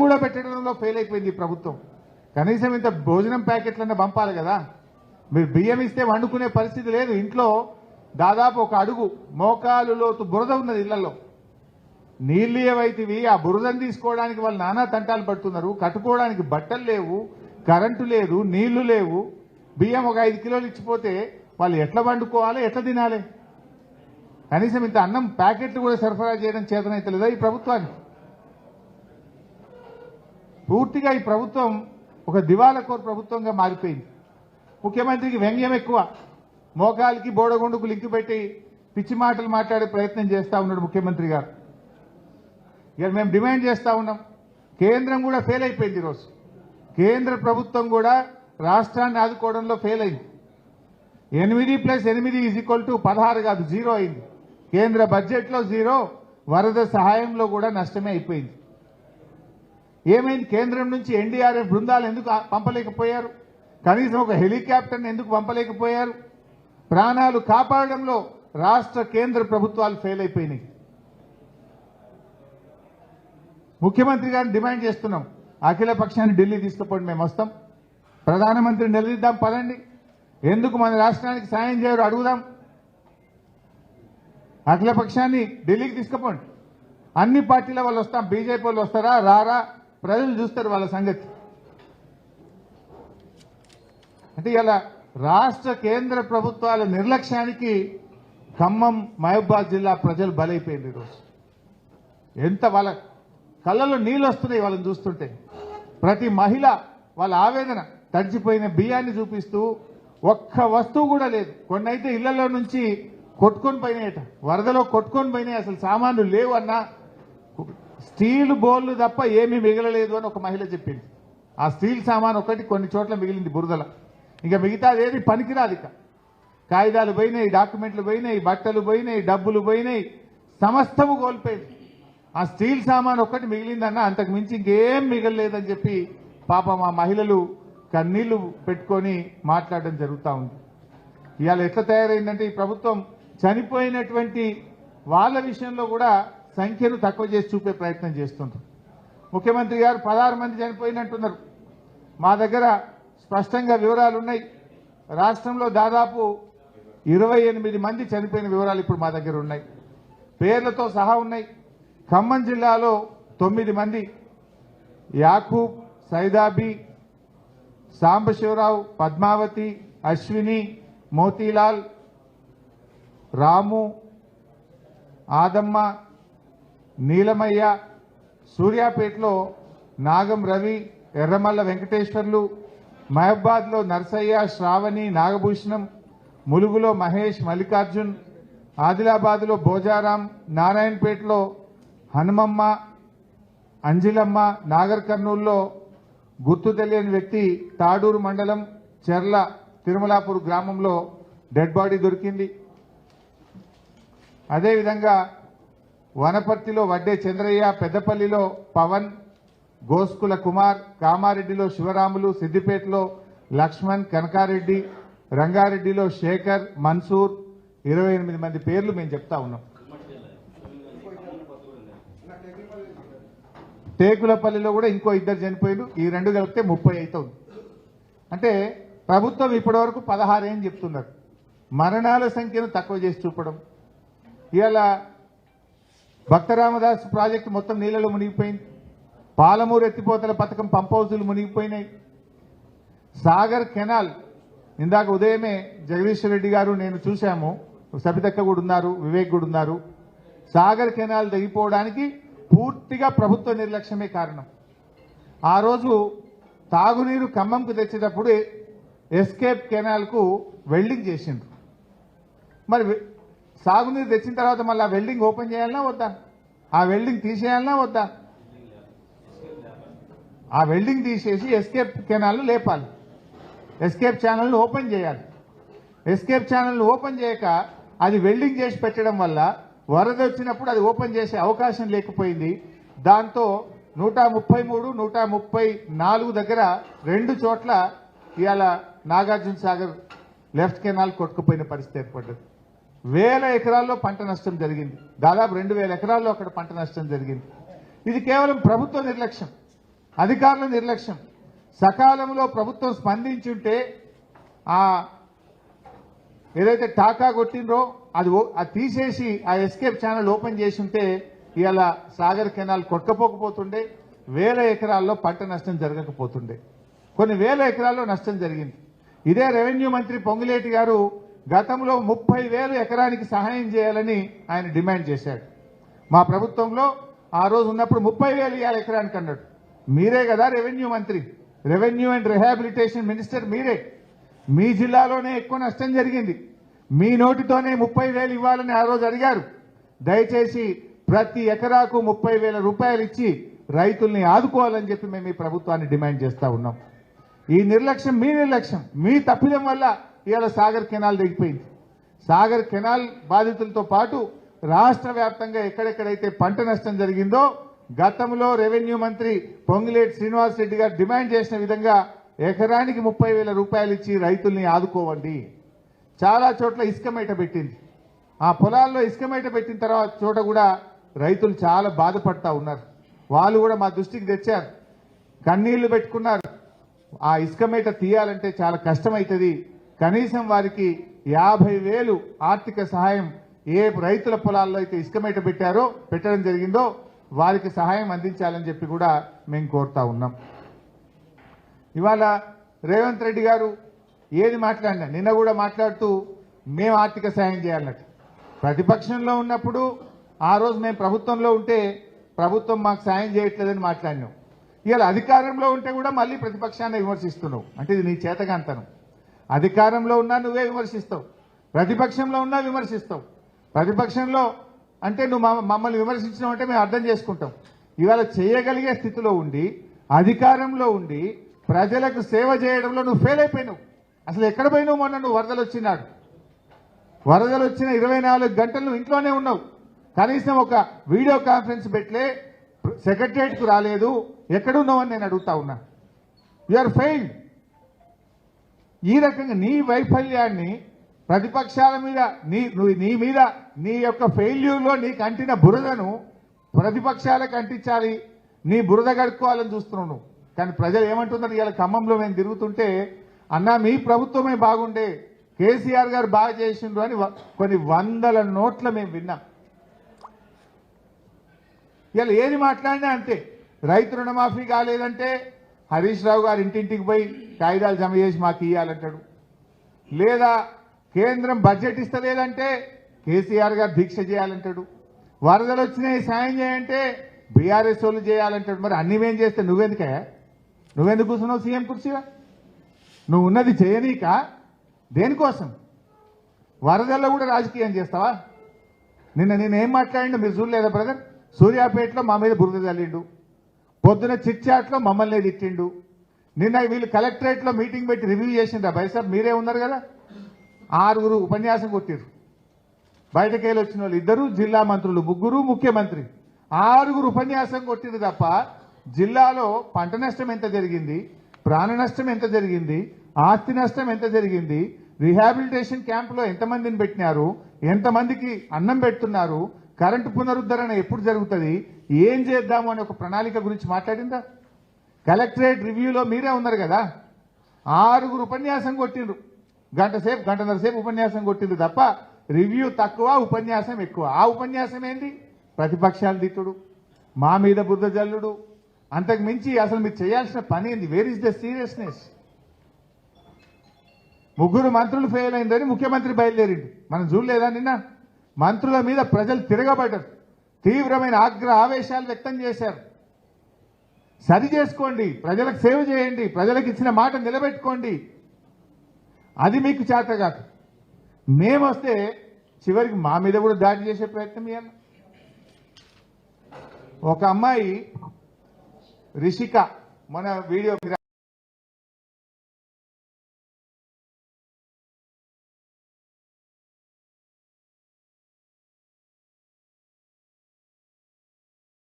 కూడా పెట్టడంలో ఫెయిల్ అయిపోయింది ప్రభుత్వం. కనీసం ఇంత భోజనం ప్యాకెట్లన్నా పంపాలి కదా. మీరు బియ్యం ఇస్తే వండుకునే పరిస్థితి లేదు. ఇంట్లో దాదాపు ఒక అడుగు మోకాలు లోతు బురద ఉన్నది ఇళ్ళలో. నీళ్ళు ఏవైతివి? ఆ బురదను తీసుకోవడానికి వాళ్ళు నానా తంటాలు పడుతున్నారు. కట్టుకోవడానికి బట్టలు లేవు కరెంటు లేదు నీళ్ళు లేవు. బియ్యం ఒక ఐదు కిలోలు ఇచ్చిపోతే వాళ్ళు ఎట్లా వండుకోవాలి? ఎట్లా తినాలి? కనీసం ఇంత అన్నం ప్యాకెట్లు కూడా సరఫరా చేయడం చేతనైతే లేదా ఈ ప్రభుత్వానికి? పూర్తిగా ఈ ప్రభుత్వం ఒక దివాలకోర్ ప్రభుత్వంగా మారిపోయింది. ముఖ్యమంత్రికి వ్యంగ్యం ఎక్కువ. మోకాలికి బోడగొండుకు లింక్ పెట్టి పిచ్చి మాటలు మాట్లాడే ప్రయత్నం చేస్తూ ఉన్నాడు ముఖ్యమంత్రి గారు. ఇక మేము డిమాండ్ చేస్తూ ఉన్నాం. కేంద్రం కూడా ఫెయిల్ అయిపోయింది ఈరోజు. కేంద్ర ప్రభుత్వం కూడా రాష్ట్రాన్ని ఆదుకోవడంలో ఫెయిల్ అయింది. ఎనిమిది ప్లస్ ఎనిమిది ఈజ్ ఈక్వల్ టు పదహారు కాదు జీరో అయింది. కేంద్ర బడ్జెట్లో జీరో వరద సహాయంలో కూడా నష్టమే అయిపోయింది. ఏమైంది? కేంద్రం నుంచి ఎన్డీఆర్ఎఫ్ బృందాలు ఎందుకు పంపలేకపోయారు? కనీసం ఒక హెలికాప్టర్ని ఎందుకు పంపలేకపోయారు? ప్రాణాలు కాపాడడంలో రాష్ట్ర కేంద్ర ప్రభుత్వాలు ఫెయిల్ అయిపోయినాయి. ముఖ్యమంత్రి గారిని డిమాండ్ చేస్తున్నాం. అఖిల పక్షాన్ని ఢిల్లీ తీసుకుపోండి మేము వస్తాం. ప్రధానమంత్రిని నిలదీద్దాం పదండి. ఎందుకు మన రాష్ట్రానికి సాయం చేయరు అడుగుదాం. అఖిల పక్షాన్ని ఢిల్లీకి తీసుకుపోండి. అన్ని పార్టీల వాళ్ళు వస్తాం బీజేపీ వాళ్ళు వస్తారా? రారా? ప్రజలు చూస్తారు వాళ్ళ సంగతి. అంటే ఇలా రాష్ట్ర కేంద్ర ప్రభుత్వాల నిర్లక్ష్యానికి ఖమ్మం మహబూబాద్ జిల్లా ప్రజలు బలైపోయింది ఈరోజు ఎంత వాళ్ళ కళ్ళలో నీళ్ళు వస్తున్నాయి వాళ్ళని చూస్తుంటే. ప్రతి మహిళ వాళ్ళ ఆవేదన తడిచిపోయిన బియ్యాన్ని చూపిస్తూ ఒక్క వస్తువు కూడా లేదు. కొన్ని అయితే ఇళ్ళలో నుంచి కొట్టుకొని పోయినాయట. వరదలో కొట్టుకొని పోయినాయి. అసలు సామాన్లు లేవు అన్నా. స్టీల్ బోర్లు తప్ప ఏమీ మిగలలేదు అని ఒక మహిళ చెప్పింది. ఆ స్టీల్ సామాన్ ఒకటి కొన్ని చోట్ల మిగిలింది బురదల. ఇంకా మిగతాది ఏది పనికిరాదు ఇక. కాగితాలు పోయినాయి డాక్యుమెంట్లు పోయినాయి బట్టలు పోయినాయి డబ్బులు పోయినాయి సమస్తము కోల్పోయింది. ఆ స్టీల్ సామాన్ ఒక్కటి మిగిలిందన్న అంతకు మించి ఇంకేం మిగలలేదని చెప్పి పాపం ఆ మహిళలు కన్నీళ్ళు పెట్టుకొని మాట్లాడడం జరుగుతూ ఉంది. ఇవాళ ఎట్లా తయారైందంటే ఈ ప్రభుత్వం చనిపోయినటువంటి వాళ్ళ విషయంలో కూడా సంఖ్యను తక్కువ చేసి చూపే ప్రయత్నం చేస్తుంటారు ముఖ్యమంత్రి గారు పదహారు మంది చనిపోయినట్టున్నారు. మా దగ్గర స్పష్టంగా వివరాలు ఉన్నాయి. రాష్ట్రంలో దాదాపు ఇరవై ఎనిమిది మంది చనిపోయిన వివరాలు ఇప్పుడు మా దగ్గర ఉన్నాయి. పేర్లతో సహా ఉన్నాయి. ఖమ్మం జిల్లాలో తొమ్మిది మంది. యాకూబ్ సైదాబి సాంబశివరావు పద్మావతి అశ్విని మోతీలాల్ రాము ఆదమ్మ నీలమయ్య సూర్యాపేటలో నాగం రవి ఎర్రమల్ల వెంకటేశ్వర్లు మహబాద్లో నర్సయ్య శ్రావణి నాగభూషణం ములుగులో మహేష్ మల్లికార్జున్ ఆదిలాబాద్లో భోజారాం నారాయణపేటలో హనుమమ్మ అంజిలమ్మ నాగర్ కర్నూల్లో గుర్తు తెలియని వ్యక్తి తాడూరు మండలం చెర్ల తిరుమలాపూర్ గ్రామంలో డెడ్ బాడీ దొరికింది. అదేవిధంగా వనపర్తిలో వడ్డే చంద్రయ్య పెద్దపల్లిలో పవన్ గోస్కుల కుమార్ కామారెడ్డిలో శివరాములు సిద్దిపేటలో లక్ష్మణ్ కనకారెడ్డి రంగారెడ్డిలో శేఖర్ మన్సూర్ ఇరవై ఎనిమిది మంది పేర్లు మేము చెప్తా ఉన్నాం. టేకులపల్లిలో కూడా ఇంకో ఇద్దరు చనిపోయారు ఈ రెండు కలిపితే ముప్పై అవుతుంది అంటే ప్రభుత్వం ఇప్పటివరకు పదహారు ఏం చెప్తున్నారు. మరణాల సంఖ్యను తక్కువ చేసి చూపడం. ఇవాళ భక్తరామదాస్ ప్రాజెక్టు మొత్తం నీళ్ళలో మునిగిపోయింది. పాలమూరు ఎత్తిపోతల పథకం పంప్ హౌజులు మునిగిపోయినాయి. సాగర్ కెనాల్ ఇందాక ఉదయమే జగదీశ్వర్ రెడ్డి గారు నేను చూశాము. సబితక్క కూడా ఉన్నారు వివేక్ కూడా ఉన్నారు. సాగర్ కెనాల్ తెగిపోవడానికి పూర్తిగా ప్రభుత్వ నిర్లక్ష్యమే కారణం. ఆ రోజు తాగునీరు ఖమ్మంకు తెచ్చేటప్పుడు ఎస్కేప్ కెనాల్కు వెల్డింగ్ చేసిండ్రు. మరి సాగునీరు తెచ్చిన తర్వాత మళ్ళీ ఆ వెల్డింగ్ ఓపెన్ చేయాలన్నా వద్దా? ఆ వెల్డింగ్ తీసేయాలన్నా వద్దా? ఆ వెల్డింగ్ తీసేసి ఎస్కేప్ కెనాల్ను లేపాలి. ఎస్కేప్ ఛానల్ను ఓపెన్ చేయాలి. ఎస్కేప్ ఛానల్ను ఓపెన్ చేయక అది వెల్డింగ్ చేసి పెట్టడం వల్ల వరద వచ్చినప్పుడు అది ఓపెన్ చేసే అవకాశం లేకపోయింది. దాంతో నూట ముప్పై మూడు నూట ముప్పై నాలుగు దగ్గర రెండు చోట్ల ఇవాళ నాగార్జున సాగర్ లెఫ్ట్ కెనాల్ కొట్టుకుపోయిన పరిస్థితి ఏర్పడ్డది. వేల ఎకరాల్లో పంట నష్టం జరిగింది. దాదాపు రెండు వేల ఎకరాల్లో అక్కడ పంట నష్టం జరిగింది. ఇది కేవలం ప్రభుత్వ నిర్లక్ష్యం అధికారుల నిర్లక్ష్యం. సకాలంలో ప్రభుత్వం స్పందించుంటే ఆ ఏదైతే టాకా కొట్టిందో అది అది తీసేసి ఆ ఎస్కేప్ ఛానల్ ఓపెన్ చేసి ఉంటే సాగర్ కెనాల్ కొట్టపోకపోతుండే వేల ఎకరాల్లో పంట నష్టం జరగకపోతుండే. కొన్ని వేల ఎకరాల్లో నష్టం జరిగింది. ఇదే రెవెన్యూ మంత్రి పొంగులేటి గారు గతంలో ముప్పై వేలు ఎకరానికి సహాయం చేయాలని ఆయన డిమాండ్ చేశాడు. మా ప్రభుత్వంలో ఆ రోజు ఉన్నప్పుడు ముప్పై వేలు ఇవ్వాలి ఎకరానికి అన్నాడు. మీరే కదా రెవెన్యూ మంత్రి. రెవెన్యూ అండ్ రిహాబిలిటేషన్ మినిస్టర్ మీరే. మీ జిల్లాలోనే ఎక్కువ నష్టం జరిగింది. మీ నోటితోనే ముప్పై వేలు ఇవ్వాలని ఆ రోజు అడిగారు. దయచేసి ప్రతి ఎకరాకు ముప్పై వేల రూపాయలు ఇచ్చి రైతుల్ని ఆదుకోవాలని చెప్పి మేము ఈ ప్రభుత్వాన్ని డిమాండ్ చేస్తూ ఉన్నాం. ఈ నిర్లక్ష్యం మీ నిర్లక్ష్యం. మీ తప్పిదం వల్ల ఇవాళ సాగర్ కెనాల్ దిగిపోయింది. సాగర్ కెనాల్ బాధితులతో పాటు రాష్ట్ర వ్యాప్తంగా ఎక్కడెక్కడైతే పంట నష్టం జరిగిందో గతంలో రెవెన్యూ మంత్రి పొంగిలేటి శ్రీనివాస్ రెడ్డి గారు డిమాండ్ చేసిన విధంగా ఎకరానికి ముప్పై వేల రూపాయలు ఇచ్చి రైతుల్ని ఆదుకోవండి. చాలా చోట్ల ఇసుక మేట పెట్టింది. ఆ పొలాల్లో ఇసుక మేట పెట్టిన తర్వాత చోట కూడా రైతులు చాలా బాధపడతా ఉన్నారు. వాళ్ళు కూడా మా దృష్టికి తెచ్చారు. కన్నీళ్ళు పెట్టుకున్నారు. ఆ ఇసుక మేట తీయాలంటే చాలా కష్టమవుతుంది కనీసం వారికి యాభై వేలు ఆర్థిక సహాయం ఏ రైతుల పొలాల్లో అయితే ఇసుకమేట పెట్టారో పెట్టడం జరిగిందో వారికి సహాయం అందించాలని చెప్పి కూడా మేము కోరుతా ఉన్నాం. ఇవాళ రేవంత్ రెడ్డి గారు ఏది మాట్లాడినా నిన్న కూడా మాట్లాడుతూ మేము ఆర్థిక సహాయం చేయాలన్నట్టు. ప్రతిపక్షంలో ఉన్నప్పుడు ఆ రోజు మేము ప్రభుత్వంలో ఉంటే ప్రభుత్వం మాకు సాయం చేయట్లేదని మాట్లాడినాం. ఇవాళ అధికారంలో ఉంటే కూడా మళ్ళీ ప్రతిపక్షాన్ని విమర్శిస్తున్నావు అంటే ఇది నీ చేతగాంతనం. అధికారంలో ఉన్నా నువ్వే విమర్శిస్తావు. ప్రతిపక్షంలో ఉన్నా విమర్శిస్తావు. ప్రతిపక్షంలో అంటే నువ్వు మమ్మల్ని విమర్శించడం అంటే మేము అర్థం చేసుకుంటాం. ఇవాళ చేయగలిగే స్థితిలో ఉండి అధికారంలో ఉండి ప్రజలకు సేవ చేయడంలో నువ్వు ఫెయిల్ అయిపోయినావు. అసలు ఎక్కడ పోయినావు మొన్న నువ్వు వరదలు వచ్చినాడు? వరదలు వచ్చిన ఇరవై నాలుగు గంటలు నువ్వు ఇంట్లోనే ఉన్నావు. కనీసం ఒక వీడియో కాన్ఫరెన్స్ పెట్టలే సెక్రటరియట్కు రాలేదు. ఎక్కడున్నావు అని నేను అడుగుతా ఉన్నా. యు ఆర్ ఫెయిల్డ్ ఈ రకంగా నీ వైఫల్యాన్ని ప్రతిపక్షాల మీద నీ నీ మీద నీ యొక్క ఫెయిల్యూర్లో నీకు అంటిన బురదను ప్రతిపక్షాలకు అంటించాలి నీ బురద గడుక్కోవాలని చూస్తున్నావు కానీ ప్రజలు ఏమంటున్నారు? ఇవాళ ఖమ్మంలో మేము తిరుగుతుంటే అన్నా మీ ప్రభుత్వమే బాగుండే. కేసీఆర్ గారు బాగా చేసిండ్రు అని కొన్ని వందల నోట్ల మేము విన్నాం. ఇవాళ ఏది మాట్లాడినా అంతే. రైతు రుణమాఫీ కాలేదంటే హరీష్ రావు గారు ఇంటింటికి పోయి కాగితాలు జమ చేసి మాకు ఇవ్వాలంటాడు లేదా కేంద్రం బడ్జెట్ ఇస్తలేదంటే కేసీఆర్ గారు దీక్ష చేయాలంటాడు. వరదలు వచ్చినాయి సాయం చేయంటే బీఆర్ఎస్ వాళ్ళు చేయాలంటాడు. మరి అన్ని మేం చేస్తే నువ్వెందుకే? నువ్వెందుకు కూర్చున్నావు సీఎం కుర్చీగా నువ్వు ఉన్నది చేయనీక దేనికోసం? వరదల్లో కూడా రాజకీయం చేస్తావా? నిన్న నేను ఏం మాట్లాడిండు మీరు చూడలేదా బ్రదర్? సూర్యాపేటలో మా మీద బురద చల్లిండు పొద్దున చిట్చాట్లో మమ్మల్ని తిట్టిండు. నిన్న వీళ్ళు కలెక్టరేట్లో మీటింగ్ పెట్టి రివ్యూ చేసిండ్రా. బైసాబ్ మీరే ఉన్నారు కదా? ఆరుగురు ఉపన్యాసం కొట్టిరు బయటకు వెళ్ళి వచ్చిన వాళ్ళు ఇద్దరు జిల్లా మంత్రులు ముగ్గురు ముఖ్యమంత్రి. ఆరుగురు ఉపన్యాసం కొట్టిరు తప్ప జిల్లాలో పంట నష్టం ఎంత జరిగింది ప్రాణ నష్టం ఎంత జరిగింది ఆస్తి నష్టం ఎంత జరిగింది రిహాబిలిటేషన్ క్యాంపులో ఎంతమందిని పెట్టినారు ఎంతమందికి అన్నం పెడుతున్నారు కరెంటు పునరుద్ధరణ ఎప్పుడు జరుగుతుంది ఏం చేద్దాము అనే ఒక ప్రణాళిక గురించి మాట్లాడిందా? కలెక్టరేట్ రివ్యూలో మీరే ఉన్నారు కదా? ఆరుగురు ఉపన్యాసం కొట్టిండ్రు. గంట సేపు గంటన్నర సేపు ఉపన్యాసం కొట్టింది తప్ప రివ్యూ తక్కువ ఉపన్యాసం ఎక్కువ. ఆ ఉపన్యాసం ఏంటి ప్రతిపక్షాలు దిట్టుడు మా మీద బుద్ధజల్లుడు జల్లుడు. అంతకు మించి అసలు మీరు చేయాల్సిన పని ఏంది? వేర్ ఇస్ ద సీరియస్నెస్ ముగ్గురు మంత్రులు ఫెయిల్ అయిందని ముఖ్యమంత్రి బయలుదేరింది మనం చూడలేదా నిన్న? మంత్రుల మీద ప్రజలు తిరగబడ్డారు. తీవ్రమైన ఆగ్ర ఆవేశాలు వ్యక్తం చేశారు. సరి చేసుకోండి ప్రజలకు సేవ చేయండి ప్రజలకు ఇచ్చిన మాట నిలబెట్టుకోండి. అది మీకు చేత కాదు. మేమొస్తే చివరికి మా మీద కూడా దాడి చేసే ప్రయత్నం చేయాలి. ఒక అమ్మాయి రిషిక మన వీడియో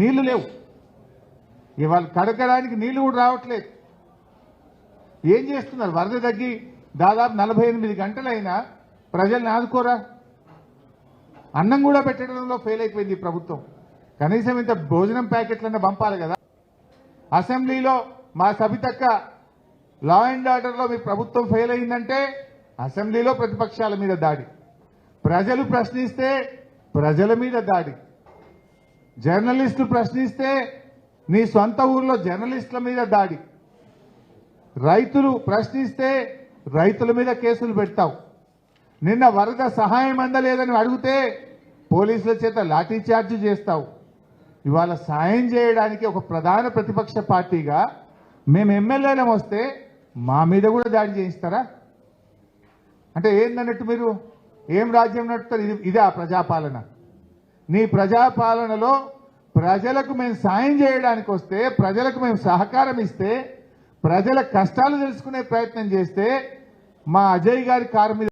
నీళ్ళు లేవు. ఇవాళ కడకడానికి నీళ్ళు కూడా రావట్లేదు. ఏం చేస్తున్నారు? వరద తగ్గి దాదాపు నలభై ఎనిమిది గంటలైనా ప్రజల్ని ఆదుకోరా? అన్నం కూడా పెట్టడంలో ఫెయిల్ అయిపోయింది ఈ ప్రభుత్వం. కనీసం ఇంత భోజనం ప్యాకెట్లన్నా పంపాలి కదా. అసెంబ్లీలో మా సభితక్క లా అండ్ ఆర్డర్లో మీ ప్రభుత్వం ఫెయిల్ అయిందంటే అసెంబ్లీలో ప్రతిపక్షాల మీద దాడి. ప్రజలు ప్రశ్నిస్తే ప్రజల మీద దాడి. జర్నలిస్టులు ప్రశ్నిస్తే నీ సొంత ఊర్లో జర్నలిస్టుల మీద దాడి. రైతులు ప్రశ్నిస్తే రైతుల మీద కేసులు పెడతావు. నిన్న వరద సహాయం అందలేదని అడిగితే పోలీసుల చేత లాఠీ చార్జ్ చేస్తావు. ఇవాళ సాయం చేయడానికి ఒక ప్రధాన ప్రతిపక్ష పార్టీగా మేము ఎమ్మెల్యేలం వస్తే మా మీద కూడా దాడి చేయిస్తారా? అంటే ఏందన్నట్టు మీరు? ఏం రాజ్యం నడుపుతారు? ఇది ఇదే ఆ ప్రజాపాలన. నీ ప్రజాపాలనలో ప్రజలకు మేము సాయం చేయడానికి వస్తే ప్రజలకు మేము సహకారం ఇస్తే ప్రజల కష్టాలు తెలుసుకునే ప్రయత్నం చేస్తే మా అజయ్ గారి కారు మీద